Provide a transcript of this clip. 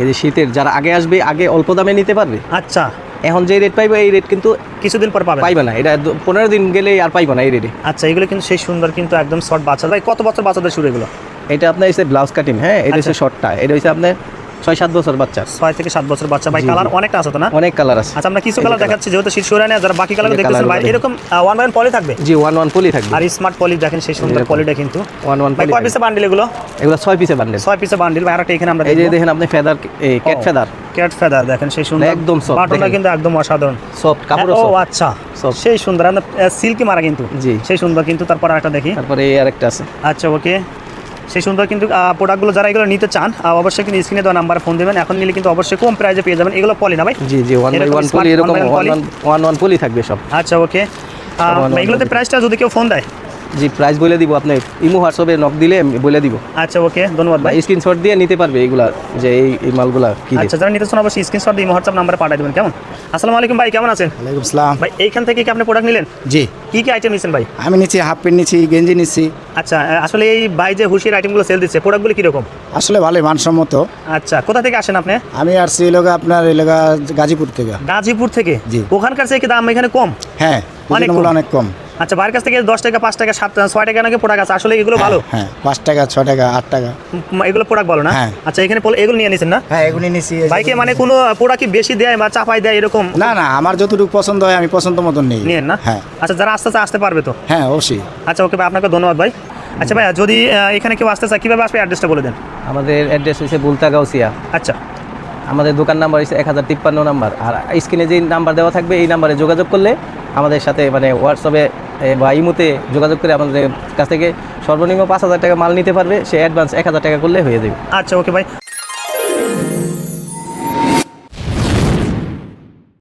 এই যে শীতের যারা আগে আসবে আগে অল্প দামে নিতে পারবে? আচ্ছা। এখন যে রেট পাইবে এই রেট কিন্তু কিছুদিন পর পাবে। পাইবে না। এটা পনেরো দিন গেলে আর পাইবে না এই রেটে আচ্ছা এগুলো কিন্তু সেই সুন্দর কিন্তু একদম শর্ট বাচ্চা। ভাই কত বছর বাচ্চাদের শুরু এগুলো? এটা আপনার এসে ব্লাউজ কাটিং হ্যাঁ? এটা হচ্ছে আচ্ছা। শর্টটা এটা হচ্ছে আপনার ছয় সাত বছর বাচ্চা। ছয় থেকে সাত বছর বাচ্চা। ভাই কালার অনেকটা আছে তো না? অনেক কালার আছে। আচ্ছা আমরা কিছু কালার দেখাচ্ছি যেহেতু শীত সরে নেয় যারা বাকি কালার দেখতেছেন ভাই এরকম ওয়ান বাই পলি থাকবে? জি ওয়ান ওয়ান পলি থাকবে। আর স্মার্ট পলি দেখেন সেই সুন্দর পলিটা কিন্তু। ওয়ান ওয়ান ভাই কয় পিসে বান্ডিল এগুলো? এগুলো ছয় পিসে বান্ডেল ছয় পিসে বান্ডিল ভাই আরেকটা এখানে আমরা এই যে দেখেন আপনি ফেদার এই ক্যাট ফেদার ক্যাট ফেদার দেখেন সেই সুন্দর। একদম বাটনটা কিন্তু একদম অসাধারণ। সফট কাপড় ও আচ্ছা. সেই সুন্দর সিল্কি মারা কিন্তু। জি। সেই সুন্দর কিন্তু তারপর আরেকটা দেখি। তারপরে এই আরেকটা আছে। আচ্ছা ওকে সেই সুন্দর কিন্তু প্রোডাক্টগুলো যারা এগুলো নিতে চান অবশ্যই কিন্তু স্ক্রিনে দেওয়া নাম্বার ফোন দেবেন। এখন নিলে কিন্তু অবশ্যই কম প্রাইজে পেয়ে যাবেন। এগুলো পলি না ভাই? জি জি ওয়ান বাই ওয়ান পলি এরকম ওয়ান? ওয়ান পলি থাকবে সব। আচ্ছা ওকে এগুলোতে। প্রাইসটা যদি কেউ ফোন দেয়? জি প্রাইস বলে দিব আপনি ইমো হোয়াটসঅ্যাপে নক দিলে বলে দিব। আচ্ছা ওকে ধন্যবাদ ভাই। স্ক্রিনশট দিয়ে নিতে পারবে এগুলা যে এই এই মালগুলা কি আচ্ছা যারা নিতে চান অবশ্যই স্ক্রিনশট দিয়ে ইমো হোয়াটসঅ্যাপ নাম্বারে পাঠিয়ে দেবেন কেমন? আসসালামু আলাইকুম ভাই কেমন আছেন? ওয়ালাইকুম আসসালাম। ভাই এইখান থেকে কি আপনি প্রোডাক্ট নিলেন? জি। কি কি আইটেম নিছেন ভাই? আমি নিচ্ছি হাফ প্যান্ট নিচ্ছি গেঞ্জি নিচ্ছি আচ্ছা আসলে এই ভাই যে হুশিয়ার আইটেমগুলো সেল দিচ্ছে প্রোডাক্টগুলো কীরকম? আসলে ভালোই মানসম্মত। আচ্ছা কোথা থেকে আসেন আপনি? আমি আসছি এলাকা আপনার এলাকা গাজীপুর থেকে। গাজীপুর থেকে? জি। ওখানকার থেকে কি দাম এখানে কম? হ্যাঁ অনেক কম। অনেক কম। আচ্ছা বাইরের কাছ থেকে দশ টাকা পাঁচ টাকা সাত ছয় টাকা নাকি প্রোডাক্ট আছে আসলে এগুলো ভালো? হ্যাঁ পাঁচ টাকা ছ টাকা আট টাকা। এগুলো প্রোডাক্ট ভালো না? হ্যাঁ। আচ্ছা এখানে এগুলো নিয়ে নিছেন না? হ্যাঁ এগুলি নিচ্ছি বাইকে মানে কোনো প্রোডাক্ট কি বেশি দেয় বা চাপাই দেয় এরকম? না না আমার যতটুকু পছন্দ হয় আমি পছন্দ মতন নিই। নিয়েন না? হ্যাঁ। আচ্ছা যারা আসতে চায় আসতে পারবে তো? হ্যাঁ অবশ্যই। আচ্ছা ওকে ভাই আপনাকে ধন্যবাদ ভাই। আচ্ছা ভাই যদি এখানে কেউ আসতে চায় কীভাবে আসবে? অ্যাড্রেসটা বলে দেন। আমাদের অ্যাড্রেস হচ্ছে বুলতা গাউসিয়া আচ্ছা। আমাদের দোকান নাম্বার হচ্ছে এক হাজার তিপ্পান্ন নাম্বার। আর স্ক্রিনে যে নাম্বার দেওয়া থাকবে এই নাম্বারে যোগাযোগ করলে আমাদের সাথে মানে হোয়াটসঅ্যাপে এ, বা ইমুতে যোগাযোগ করে আমাদের কাছ থেকে সর্বনিম্ন পাঁচ হাজার টাকা মাল নিতে পারবে। সে অ্যাডভান্স এক হাজার টাকা করলে হয়ে যাবে। আচ্ছা ওকে ভাই